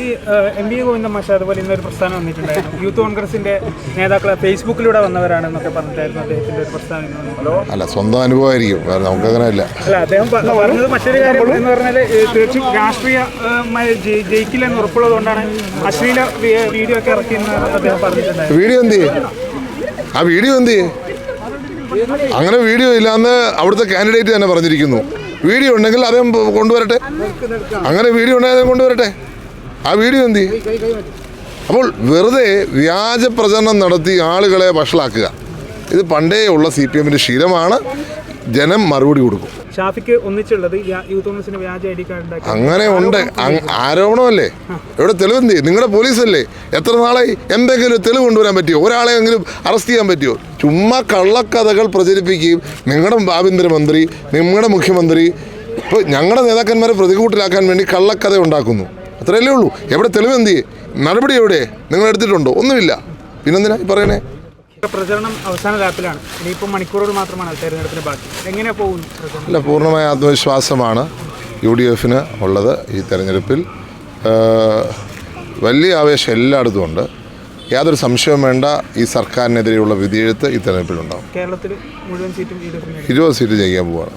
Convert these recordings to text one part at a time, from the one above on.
ഈ M V Govinda മാഷ അതുപോലെ ഇന്നൊരു പ്രസ്ഥാനം വന്നിട്ടുണ്ടായിരുന്നു. യൂത്ത് കോൺഗ്രസിന്റെ നേതാക്കൾ ഫേസ്ബുക്കിലൂടെ വന്നവരാണെന്നൊക്കെ പറഞ്ഞിട്ടായിരുന്നു അദ്ദേഹത്തിന്റെ ഒരു പ്രസ്ഥാനം. അല്ല സ്വന്തം അനുഭവമായിരിക്കും. ഇല്ല. അല്ല അദ്ദേഹം പറഞ്ഞത് മറ്റൊരു കാര്യം എന്ന് പറഞ്ഞാൽ തീർച്ചയായും രാഷ്ട്രീയമായി ജയിക്കില്ലെന്ന് ഉറപ്പുള്ളത് ഉറപ്പുള്ളതുകൊണ്ടാണ് അശ്ലീല വീഡിയോ ഒക്കെ ഇറക്കിയെന്ന് അദ്ദേഹം പറഞ്ഞിട്ടുണ്ടായിരുന്നു. വീഡിയോ എന്ത് ആ വീഡിയോ എന്ത് അങ്ങനെ വീഡിയോ ഇല്ലാന്ന് അവിടുത്തെ കാൻഡിഡേറ്റ് തന്നെ പറഞ്ഞിരിക്കുന്നു. വീഡിയോ ഉണ്ടെങ്കിൽ അദ്ദേഹം കൊണ്ടുവരട്ടെ. അങ്ങനെ വീഡിയോ ഉണ്ടെങ്കിൽ അദ്ദേഹം കൊണ്ടുവരട്ടെ. ആ വീഡിയോ എന്ത് അപ്പോൾ വെറുതെ വ്യാജ പ്രചരണം നടത്തി ആളുകളെ വഷളാക്കുക. ഇത് പണ്ടേ ഉള്ള സി പി എമ്മിന്റെ ശീലമാണ്. ജനം മറുപടി കൊടുക്കും. ഷാഫിക്ക് ഒന്നിച്ചുള്ളത് അങ്ങനെ ഉണ്ട്. ആരോപണമല്ലേ? ഇവിടെ തെളിവെന്ത് ചെയ്യും? നിങ്ങളുടെ പോലീസല്ലേ? എത്ര നാളായി? എന്തെങ്കിലും തെളിവ് കൊണ്ടുവരാൻ പറ്റിയോ? ഒരാളെങ്കിലും അറസ്റ്റ് ചെയ്യാൻ പറ്റിയോ? ചുമ്മാ കള്ളക്കഥകൾ പ്രചരിപ്പിക്കുകയും നിങ്ങളുടെ ആഭ്യന്തരമന്ത്രി നിങ്ങളുടെ മുഖ്യമന്ത്രി ഇപ്പോൾ ഞങ്ങളുടെ നേതാക്കന്മാരെ പ്രതികൂട്ടിലാക്കാൻ വേണ്ടി കള്ളക്കഥ ഉണ്ടാക്കുന്നു. അത്രയല്ലേ ഉള്ളൂ. എവിടെ തെളിവ് എന്ത് ചെയ്യും? നടപടി എവിടെ? നിങ്ങൾ എടുത്തിട്ടുണ്ടോ? ഒന്നുമില്ല. പിന്നെന്തിനാ ഈ പറയണേ? പ്രചരണം അവസാന ലാപ്പിലാണ് ഇനിയിപ്പോൾ മണിക്കൂറുകൾ മാത്രമാണ് തെരഞ്ഞെടുപ്പിന് ബാക്കി. എങ്ങനെ പോകുന്നു അല്ല പൂർണമായ ആത്മവിശ്വാസമാണ് യു ഡി എഫിന് ഉള്ളത് ഈ തെരഞ്ഞെടുപ്പിൽ. വലിയ ആവേശം എല്ലായിടത്തും ഉണ്ട്. യാതൊരു സംശയവും വേണ്ട. ഈ സർക്കാരിനെതിരെയുള്ള വിധിയെഴുത്ത് ഈ തെരഞ്ഞെടുപ്പിലുണ്ടാവും. കേരളത്തിൽ മുഴുവൻ സീറ്റും ഇരുപത് സീറ്റ് ജയിക്കാൻ പോവാണ്.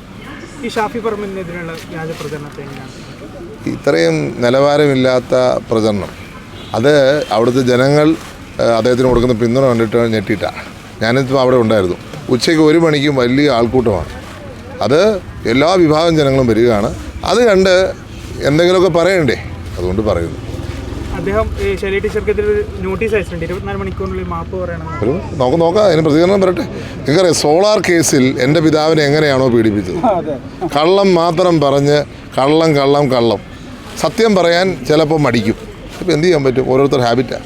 ഈ ഷാഫി പറമ്പിനെതിരെയുള്ള വ്യാജ പ്രചരണത്തെ എങ്ങനെയാണ്? ഇത്രയും നിലവാരമില്ലാത്ത പ്രചരണം. അത് അവിടുത്തെ ജനങ്ങൾ അദ്ദേഹത്തിന് കൊടുക്കുന്ന പിന്തുണ കണ്ടിട്ട് ഞെട്ടിയിട്ടാണ് ഞാനിപ്പോൾ അവിടെ ഉണ്ടായിരുന്നു. ഉച്ചയ്ക്ക് ഒരു മണിക്കും വലിയ ആൾക്കൂട്ടമാണ്. അത് എല്ലാ വിഭാഗം ജനങ്ങളും വരികയാണ്. അത് കണ്ട് എന്തെങ്കിലുമൊക്കെ പറയണ്ടേ? അതുകൊണ്ട് പറയുന്നു. അദ്ദേഹം ശൈലി ടീച്ചർക്കെതിരെ നോട്ടീസ് അയച്ചിട്ടുണ്ട്. ഇരുപത്തിനാല് മണിക്കൂറിനുള്ളിൽ മാപ്പ് പറയണം ഒരു നമുക്ക് നോക്കാം അതിന് പ്രതികരണം വരട്ടെ. നിങ്ങൾക്കറിയാം സോളാർ കേസിൽ എന്റെ പിതാവിനെ എങ്ങനെയാണോ പീഡിപ്പിച്ചത്? കള്ളം മാത്രം പറഞ്ഞ് കള്ളം കള്ളം കള്ളം. സത്യം പറയാൻ ചിലപ്പോൾ മടിക്കും. ഇപ്പം എന്ത് ചെയ്യാൻ പറ്റും? ഓരോരുത്തർ ഹാബിറ്റാണ്